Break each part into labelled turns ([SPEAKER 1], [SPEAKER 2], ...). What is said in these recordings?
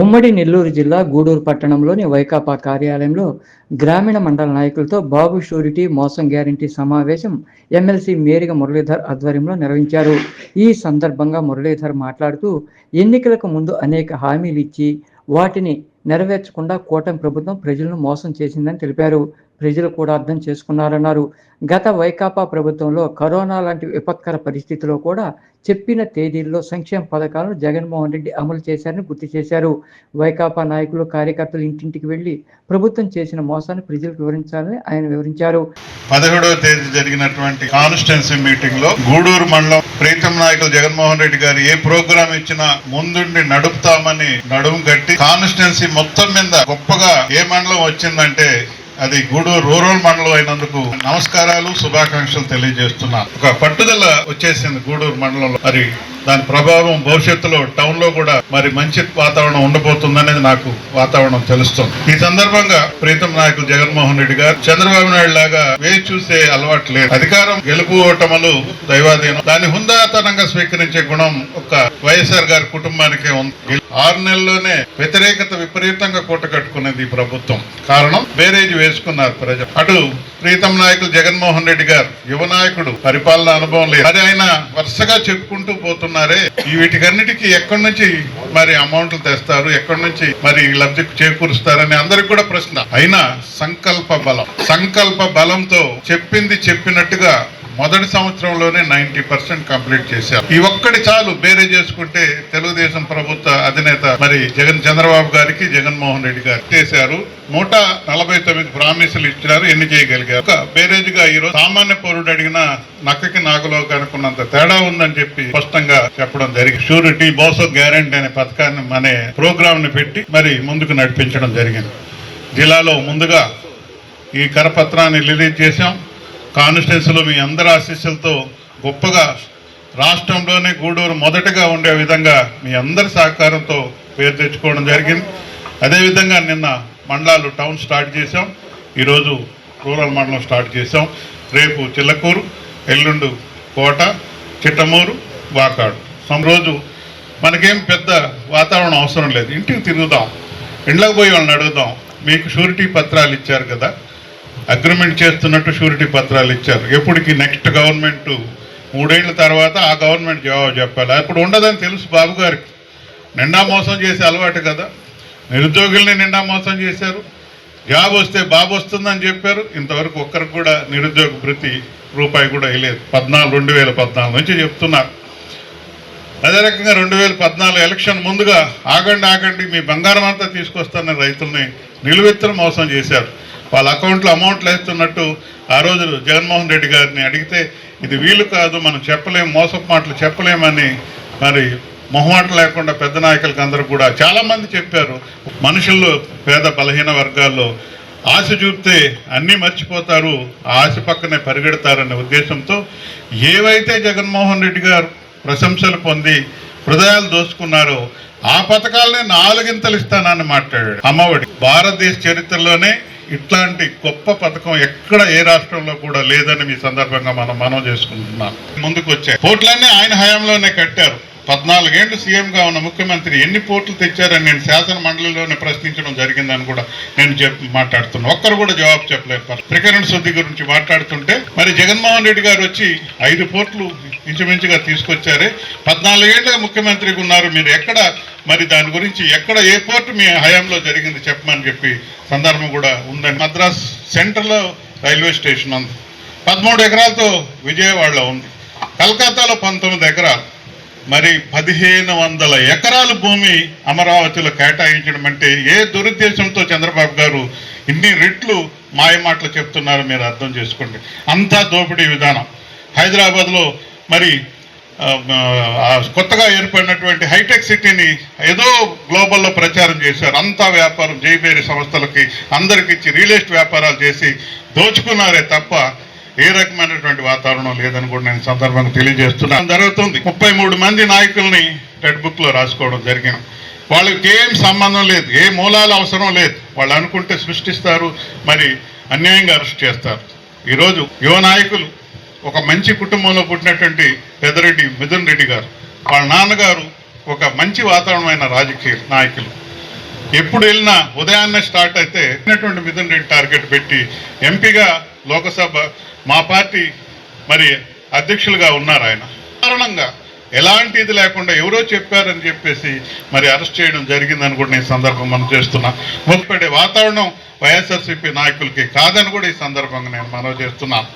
[SPEAKER 1] ఉమ్మడి నెల్లూరు జిల్లా గూడూరు పట్టణంలోని వైకాపా కార్యాలయంలో గ్రామీణ మండల నాయకులతో బాబు షూరిటీ మోసం గ్యారంటీ సమావేశం ఎమ్మెల్సీ మేరిగ మురళీధర్ ఆధ్వర్యంలో నిర్వహించారు. ఈ సందర్భంగా మురళీధర్ మాట్లాడుతూ ఎన్నికలకు ముందు అనేక హామీలు ఇచ్చి వాటిని నెరవేర్చకుండా కూటమి ప్రభుత్వం ప్రజలను మోసం చేసిందని తెలిపారు. ప్రజలు కూడా అర్థం చేసుకున్నారన్నారు. గత వైకాపా ప్రభుత్వంలో కరోనా లాంటి విపత్కర పరిస్థితిలో కూడా చెప్పిన తేదీల్లో సంక్షేమ పథకాలను జగన్మోహన్ రెడ్డి అమలు చేశారని గుర్తు చేశారు. వైకాపా నాయకులు కార్యకర్తలు ఇంటింటికి వెళ్ళి ప్రభుత్వం చేసిన మోసాన్ని ప్రజలకు వివరించాలని ఆయన వివరించారు.
[SPEAKER 2] పదహేడవ తేదీ జరిగినటువంటి కాన్స్టిట్యున్సీ మీటింగ్లో గూడూరు మండలం ప్రీతం నాయకులు జగన్మోహన్ రెడ్డి గారు ఏ ప్రోగ్రామ్ ఇచ్చినా ముందుండి నడుపుతామని నడుము కట్టి కాన్స్టిట్యున్సీ మొత్తం మీద గొప్పగా ఏ మండలం వచ్చిందంటే అది గూడూరు రూరల్ మండలం అయినందుకు నమస్కారాలు శుభాకాంక్షలు తెలియజేస్తున్నా. ఒక పట్టుదల వచ్చేసింది గూడూరు మండలంలో. మరి దాని ప్రభావం భవిష్యత్తులో టౌన్లో కూడా మరి మంచి వాతావరణం ఉండబోతుందనేది నాకు వాతావరణం తెలుస్తుంది. ఈ సందర్భంగా ప్రీతం నాయకులు జగన్మోహన్ రెడ్డి గారు చంద్రబాబు నాయుడు లాగా వేచి చూసే అలవాటు లేదు. అధికారం గెలుపు ఓటములు దైవాధీనం. దాన్ని హుందాతనంగా స్వీకరించే గుణం ఒక వైఎస్ఆర్ గారి కుటుంబానికే ఉంది. ఆరు నెలల్లోనే వ్యతిరేకత విపరీతంగా కూటకట్టుకునేది ఈ ప్రభుత్వం. కారణం బేరేజ్ వేసుకున్నారు ప్రజలు. అటు ప్రీతం నాయకులు జగన్మోహన్ రెడ్డి గారు యువ నాయకుడు పరిపాలన అనుభవం లేదు. అది ఆయన వరుసగా చెప్పుకుంటూ పోతున్నారు. ఈ వీటికన్నిటికీ ఎక్కడి నుంచి మరి అమౌంట్లు తెస్తారు? ఎక్కడి నుంచి మరి లబ్ధి చేకూరుస్తారని అందరికి కూడా ప్రశ్న. అయినా సంకల్ప బలం. సంకల్ప బలంతో చెప్పింది చెప్పినట్టుగా మొదటి సంవత్సరంలోనే నైన్టీ పర్సెంట్ కంప్లీట్ చేశారు. ఈ ఒక్కటి చాలు బేరే చేసుకుంటే తెలుగుదేశం ప్రభుత్వ అధినేత మరి జగన్ చంద్రబాబు గారికి జగన్మోహన్ రెడ్డి గారు చేశారు. నూట నలభై తొమ్మిది ప్రామిసులు ఇచ్చినారు ఎన్ని చేయగలిగారు? ఒక బేరేజ్గా ఈరోజు సామాన్య పౌరుడు అడిగిన నక్కకి నాకులో కనుకున్నంత తేడా ఉందని చెప్పి స్పష్టంగా చెప్పడం జరిగింది. షూరిటీ బోసో గ్యారంటీ అనే పథకాన్ని అనే ప్రోగ్రామ్ని పెట్టి మరి ముందుకు నడిపించడం జరిగింది. జిల్లాలో ముందుగా ఈ కరపత్రాన్ని రిలీజ్ చేశాం. కాన్స్టిట్యున్సీలో మీ అందరి ఆశీస్సులతో గొప్పగా రాష్ట్రంలోనే గూడూరు మొదటగా ఉండే విధంగా మీ అందరి సహకారంతో పేరు తెచ్చుకోవడం జరిగింది. అదేవిధంగా నిన్న మండలాలు టౌన్ స్టార్ట్ చేసాం ఈరోజు రూరల్ మండలం స్టార్ట్ చేసాం రేపు చిల్లకూరు ఎల్లుండు కోట చిట్టమూరు వాకాడు some రోజు మనకేం పెద్ద వాతావరణం అవసరం లేదు. ఇంటికి తిరుగుదాం. ఇండ్లకు పోయి వాళ్ళని అడుగుదాం. మీకు షూరిటీ పత్రాలు ఇచ్చారు కదా. అగ్రిమెంట్ చేస్తున్నట్టు షూరిటీ పత్రాలు ఇచ్చారు. ఎప్పటికి నెక్స్ట్ గవర్నమెంట్ మూడేళ్ళ తర్వాత ఆ గవర్నమెంట్ జవాబు చెప్పాలి. అప్పుడు ఉండదని తెలుసు బాబు గారికి. నిండా మోసం చేసే అలవాటు కదా. నిరుద్యోగుల్ని నిండా మోసం చేశారు. జాబ్ వస్తే బాబు వస్తుందని చెప్పారు. ఇంతవరకు ఒక్కరికి కూడా నిరుద్యోగ భృతి రూపాయి కూడా వేయలేదు పద్నాలుగు రెండు వేల పద్నాలుగు నుంచి చెప్తున్నారు అదే రకంగా రెండు వేల పద్నాలుగు ఎలక్షన్ ముందుగా ఆగండి ఆగండి మీ బంగారం అంతా తీసుకొస్తానని రైతుల్ని నిలువెత్తున మోసం చేశారు. వాళ్ళ అకౌంట్లో అమౌంట్లు వేస్తున్నట్టు ఆ రోజు జగన్మోహన్ రెడ్డి గారిని అడిగితే ఇది వీలు కాదు మనం చెప్పలేం మోసపు మాటలు చెప్పలేమని మరి మొహమాట లేకుండా పెద్ద నాయకులకు అందరూ కూడా చాలామంది చెప్పారు. మనుషుల్లో పేద బలహీన వర్గాల్లో ఆశ చూపితే అన్నీ మర్చిపోతారు ఆ ఆశ పక్కనే పరిగెడతారనే ఉద్దేశంతో ఏవైతే జగన్మోహన్ రెడ్డి గారు ప్రశంసలు పొంది హృదయాలు దోచుకున్నారో ఆ పథకాలనే నాలుగింతలు ఇస్తానని మాట్లాడాడు. అమ్మఒడి భారతదేశ చరిత్రలోనే ఇట్లాంటి గొప్ప పథకం ఎక్కడ ఏ రాష్ట్రంలో కూడా లేదని మీ సందర్భంగా మనం మనం చేసుకుంటున్నాం. ముందుకు వచ్చాయి పోర్టులన్నీ ఆయన హయాంలోనే కట్టారు. పద్నాలుగేళ్ళు సీఎంగా ఉన్న ముఖ్యమంత్రి ఎన్ని పోర్టులు తెచ్చారని నేను శాసన మండలిలోనే ప్రశ్నించడం జరిగిందని కూడా నేను చెప్ మాట్లాడుతున్నాను ఒక్కరు కూడా జవాబు చెప్పలేరు. త్రికరణ శుద్ధి గురించి మాట్లాడుతుంటే మరి జగన్మోహన్ రెడ్డి గారు వచ్చి ఐదు పోర్టులు ఇంచుమించుగా తీసుకొచ్చారే. పద్నాలుగేళ్ళుగా ముఖ్యమంత్రిగా ఉన్నారు. మీరు ఎక్కడ మరి దాని గురించి ఎక్కడ ఏ పోర్టు మీ హయాంలో జరిగింది చెప్పమని చెప్పి సందర్భం కూడా ఉందని. మద్రాస్ సెంటర్లో రైల్వే స్టేషన్ ఉంది. పదమూడు ఎకరాలతో విజయవాడలో ఉంది. కలకత్తాలో పంతొమ్మిది ఎకరాలు. మరి పదిహేను వందల ఎకరాల భూమి అమరావతిలో కేటాయించడం అంటే ఏ దురుద్దేశంతో చంద్రబాబు గారు ఇన్ని రెట్లు మాయమాటలు చెప్తున్నారో మీరు అర్థం చేసుకోండి. అంతా దోపిడీ విధానం. హైదరాబాద్లో మరి కొత్తగా ఏర్పడినటువంటి హైటెక్ సిటీని ఏదో గ్లోబల్లో ప్రచారం చేశారు. అంతా వ్యాపారం జైబేరి సంస్థలకి అందరికి ఇచ్చి రియల్ ఎస్టేట్ వ్యాపారాలు చేసి దోచుకున్నారే తప్ప ఏ రకమైనటువంటి వాతావరణం లేదని కూడా నేను సందర్భంగా తెలియజేస్తున్నాను. జరుగుతుంది. ముప్పై మూడు మంది నాయకుల్ని రెడ్ బుక్లో రాసుకోవడం జరిగింది. వాళ్ళకి ఏం సంబంధం లేదు ఏ మూలాలు అవసరం లేదు. వాళ్ళు అనుకుంటే సృష్టిస్తారు మరి అన్యాయంగా అరెస్ట్ చేస్తారు. ఈరోజు యువ నాయకులు ఒక మంచి కుటుంబంలో పుట్టినటువంటి పెద్దరెడ్డి మిథున్ రెడ్డి గారు వాళ్ళ నాన్నగారు ఒక మంచి వాతావరణమైన రాజకీయ నాయకులు. ఎప్పుడు వెళ్ళినా ఉదయాన్నే స్టార్ట్ అయితే మిథున్ రెడ్డి టార్గెట్ పెట్టి ఎంపీగా లోకసభ మా పార్టీ మరి అధ్యక్షులుగా ఉన్నారు ఆయన. కారణంగా ఎలాంటి ఇది లేకుండా ఎవరో చెప్పారని చెప్పేసి మరి అరెస్ట్ చేయడం జరిగిందని కూడా నేను ఈ సందర్భం మనం చేస్తున్నా. ముప్పడే వాతావరణం వైఎస్ఆర్సీపీ నాయకులకి కాదని కూడా ఈ సందర్భంగా నేను మనవి చేస్తున్నాను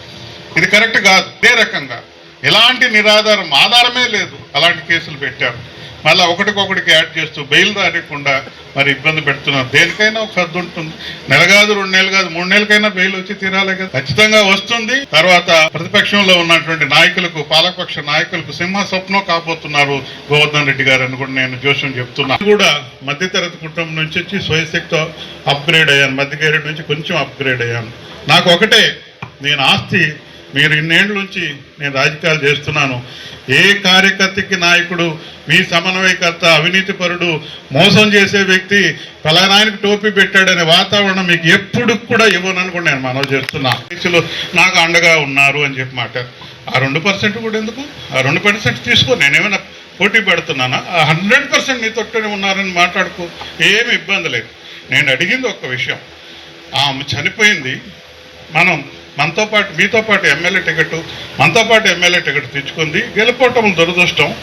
[SPEAKER 2] ఇది కరెక్ట్ కాదు. ఇదే రకంగా ఎలాంటి నిరాధారం ఆధారమే లేదు. అలాంటి కేసులు పెట్టారు. మళ్ళీ ఒకటికొకటికి యాడ్ చేస్తూ బెయిల్ రానికుండా మరి ఇబ్బంది పెడుతున్నారు. దేనికైనా ఒక సర్దు ఉంటుంది. నెల కాదు రెండు నెలలు కాదు మూడు నెలలకైనా బెయిల్ వచ్చి తీరాలి కదా. ఖచ్చితంగా వస్తుంది. తర్వాత ప్రతిపక్షంలో ఉన్నటువంటి నాయకులకు పాలకపక్ష నాయకులకు సింహ స్వప్నం కాబోతున్నారు గోవర్ధన్ రెడ్డి గారు అని కూడా నేను జోషం చెప్తున్నా. కూడా మధ్యతరగతి కుటుంబం నుంచి వచ్చి స్వయశక్తితో అప్గ్రేడ్ అయ్యాను. మధ్యగ్రేడ్ నుంచి కొంచెం అప్గ్రేడ్ అయ్యాను. నాకు ఒకటే నేను ఆస్తి మీరు ఇన్నేళ్ళ నుంచి నేను రాజకీయాలు చేస్తున్నాను. ఏ కార్యకర్తకి నాయకుడు మీ సమన్వయకర్త అవినీతి పరుడు మోసం చేసే వ్యక్తి ఫలానాయనకి టోపీ పెట్టాడనే వాతావరణం మీకు ఎప్పుడు కూడా ఇవ్వనని కూడా నేను మనవి చేస్తున్నా. అధ్యక్షులు నాకు అండగా ఉన్నారు అని చెప్పి మాట. ఆ రెండు పర్సెంట్ కూడా ఎందుకు? ఆ రెండు పర్సెంట్ తీసుకో నేనేమైనా పోటీ పెడుతున్నానా? ఆ హండ్రెడ్ పర్సెంట్ నీతోనే తొట్టునే ఉన్నారని మాట్లాడుకో ఏమి ఇబ్బంది లేదు. నేను అడిగింది ఒక్క విషయం. ఆమె చనిపోయింది. మనం మనతో పాటు మీతో పాటు ఎమ్మెల్యే టికెట్ మనతో పాటు ఎమ్మెల్యే టికెట్ తెచ్చుకుంది. గెలుపోవటం దురదృష్టం.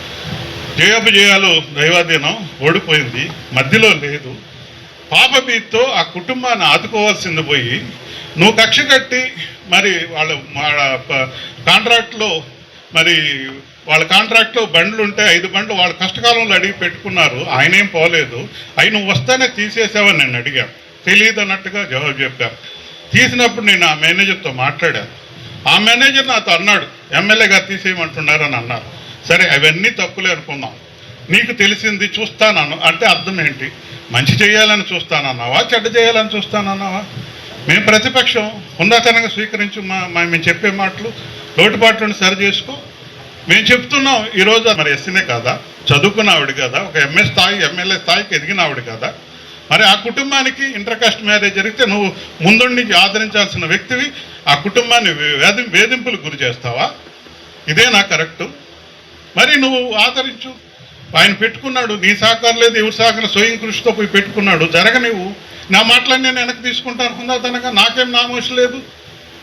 [SPEAKER 2] జయాలు దైవాధీనం ఓడిపోయింది. మధ్యలో లేదు. పాప ఆ కుటుంబాన్ని ఆదుకోవాల్సింది పోయి నువ్వు కక్ష కట్టి మరి వాళ్ళ కాంట్రాక్ట్లో మరి వాళ్ళ కాంట్రాక్ట్లో బండ్లు ఉంటే ఐదు బండ్లు వాళ్ళ కష్టకాలంలో అడిగి పెట్టుకున్నారు. ఆయన ఏం పోలేదు. అవి నువ్వు వస్తానే తీసేసావని నేను అడిగాను. తెలియదు అన్నట్టుగా జవాబు చెప్పాను తీసినప్పుడు నేను ఆ మేనేజర్తో మాట్లాడాను. ఆ మేనేజర్ నాతో అన్నాడు ఎమ్మెల్యే గారు తీసేయమంటున్నారు అని అన్నారు. సరే అవన్నీ తప్పులే అనుకుందాం నీకు తెలిసింది చూస్తానను అంటే అర్థం ఏంటి? మంచి చేయాలని చూస్తానన్నావా? చెడ్డ చేయాలని చూస్తానన్నావా? మేము ప్రతిపక్షం హుందాతనంగా స్వీకరించి మా మేము చెప్పే మాటలు లోటుపాట్లను సరి చేసుకో. మేము చెప్తున్నాం ఈరోజు మరి ఎస్సీనే కాదా? చదువుకున్న ఆవిడ కదా? ఒక ఎంఎస్ స్థాయి ఎమ్మెల్యే స్థాయికి ఎదిగిన ఆవిడ కదా? మరి ఆ కుటుంబానికి ఇంటర్కాస్ట్ మ్యారేజ్ జరిగితే నువ్వు ముందుండి ఆదరించాల్సిన వ్యక్తివి ఆ కుటుంబాన్ని వేధి వేధింపులకు గురి చేస్తావా? ఇదే నా కరెక్టు. మరి నువ్వు ఆదరించు. ఆయన పెట్టుకున్నాడు నీ సహకారం లేదు ఎవరి సహకారం స్వయం కృషితో పోయి పెట్టుకున్నాడు. జరగనివ్వు నా మాటలన్నీ నేను వెనక్కి తీసుకుంటా అనుకున్నా తనక నాకేం నామోషం లేదు.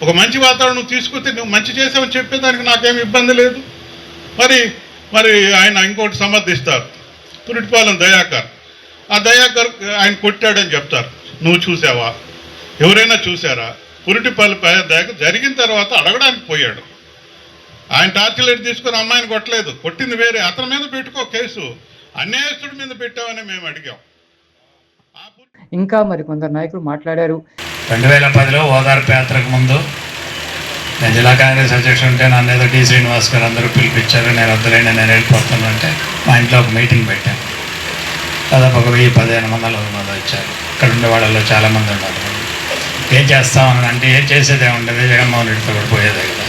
[SPEAKER 2] ఒక మంచి వాతావరణం తీసుకొస్తే నువ్వు మంచి చేసావని చెప్పేదానికి నాకేం ఇబ్బంది లేదు. మరి మరి ఆయన ఇంకోటి సమర్థిస్తారు. పురిటిపాలెం దయాకర్. ఆ దయాకర్ ఆయన కొట్టాడని చెప్తారు. నువ్వు చూసావా? ఎవరైనా చూసారా? పురిటిపాలెం దయాకర్ జరిగిన తర్వాత అడగడానికి పోయాడు. ఆయన టార్చర్ లైట్ తీసుకొని అమ్మాయిని కొట్టలేదు. కొట్టింది వేరే. అతని మీద పెట్టుకో కేసు. అన్యాయస్తుడి మీద పెట్టామని మేము అడిగాం.
[SPEAKER 1] ఇంకా మరికొందరు నాయకులు మాట్లాడారు.
[SPEAKER 3] రెండు వేల పదిలో ఓదార్పు యాత్రకు ముందు నేను జిల్లా కాంగ్రెస్ అధ్యక్షుడు ఉంటే నన్ను ఏదో డి శ్రీనివాస్ గారు అందరూ పిలిపించారు. నేను వద్దులేండి నేను వెళ్ళిపోతాను అంటే మా ఇంట్లో ఒక మీటింగ్ పెట్టాను. దాదాపు ఒక వెయ్యి పదిహేను మందిలో మంది వచ్చారు ఇక్కడ ఉండే వాళ్ళలో చాలామంది ఉన్నారు. ఏం చేస్తామని అంటే ఏం చేసేదే ఉండదు. జగన్మోహన్ రెడ్డితో కూడా పోయేదే కదా.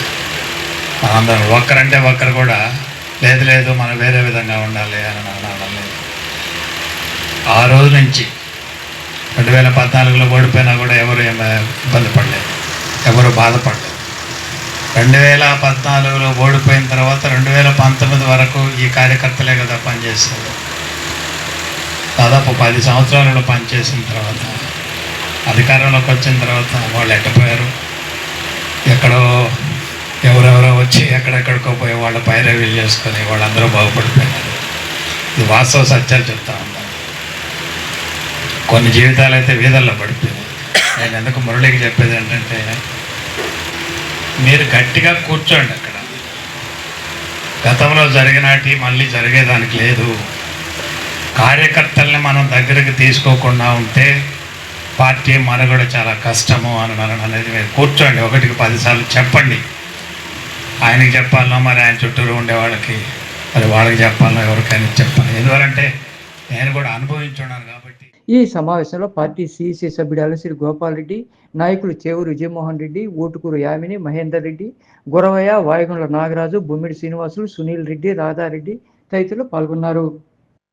[SPEAKER 3] మనందరం ఒక్కరంటే ఒక్కరు కూడా లేదు లేదు మనం వేరే విధంగా ఉండాలి అని అనడం లేదు ఆ రోజు నుంచి రెండు వేల పద్నాలుగులో ఓడిపోయినా కూడా ఎవరు ఇబ్బంది పడలేదు. ఎవరు బాధపడలేదు. రెండు వేల పద్నాలుగులో ఓడిపోయిన తర్వాత రెండు వేల పంతొమ్మిది వరకు ఈ కార్యకర్తలే కదా పనిచేస్తారు దాదాపు పది సంవత్సరాలలో పనిచేసిన తర్వాత అధికారంలోకి వచ్చిన తర్వాత వాళ్ళు ఎట్టపోయారు ఎక్కడో ఎవరెవరో వచ్చి ఎక్కడెక్కడికో పోయి వాళ్ళ పైరవీలు చేసుకొని వాళ్ళందరూ బాగుపడిపోయారు. ఇది వాస్తవ సత్యాలు చెప్తా ఉన్నాను కొన్ని జీవితాలు అయితే వీధల్లో పడిపోయాయి. నేను ఎందుకు మురళికి చెప్పేది ఏంటంటే మీరు గట్టిగా కూర్చోండి అక్కడ. గతంలో జరిగినాటి మళ్ళీ జరిగేదానికి లేదు. కార్యకర్తల్ని మనం దగ్గరికి తీసుకోకుండా ఉంటే పార్టీ మనుగడ చాలా కష్టము అని మనం అనేది మీరు కూర్చోండి ఒకటికి పదిసార్లు చెప్పండి. ఆయనకి చెప్పాలనో మరి ఆయన చుట్టూరు ఉండే వాళ్ళకి మరి వాళ్ళకి చెప్పాలనో ఎవరికైనా చెప్పాలి. ఎందువరంటే నేను కూడా అనుభవించున్నాను కాబట్టి.
[SPEAKER 1] ఈ సమావేశంలో పార్టీ సీసీ సభ్యుడు అలసిరి గోపాల్ రెడ్డి నాయకులు చేవూరు విజయమోహన్ రెడ్డి ఓటుకూరు యామిని మహేందర్ రెడ్డి గురవయ్య వాయుగుండ్ల నాగరాజు బొమ్మిడి శ్రీనివాసులు సునీల్ రెడ్డి రాధారెడ్డి తదితరులు పాల్గొన్నారు.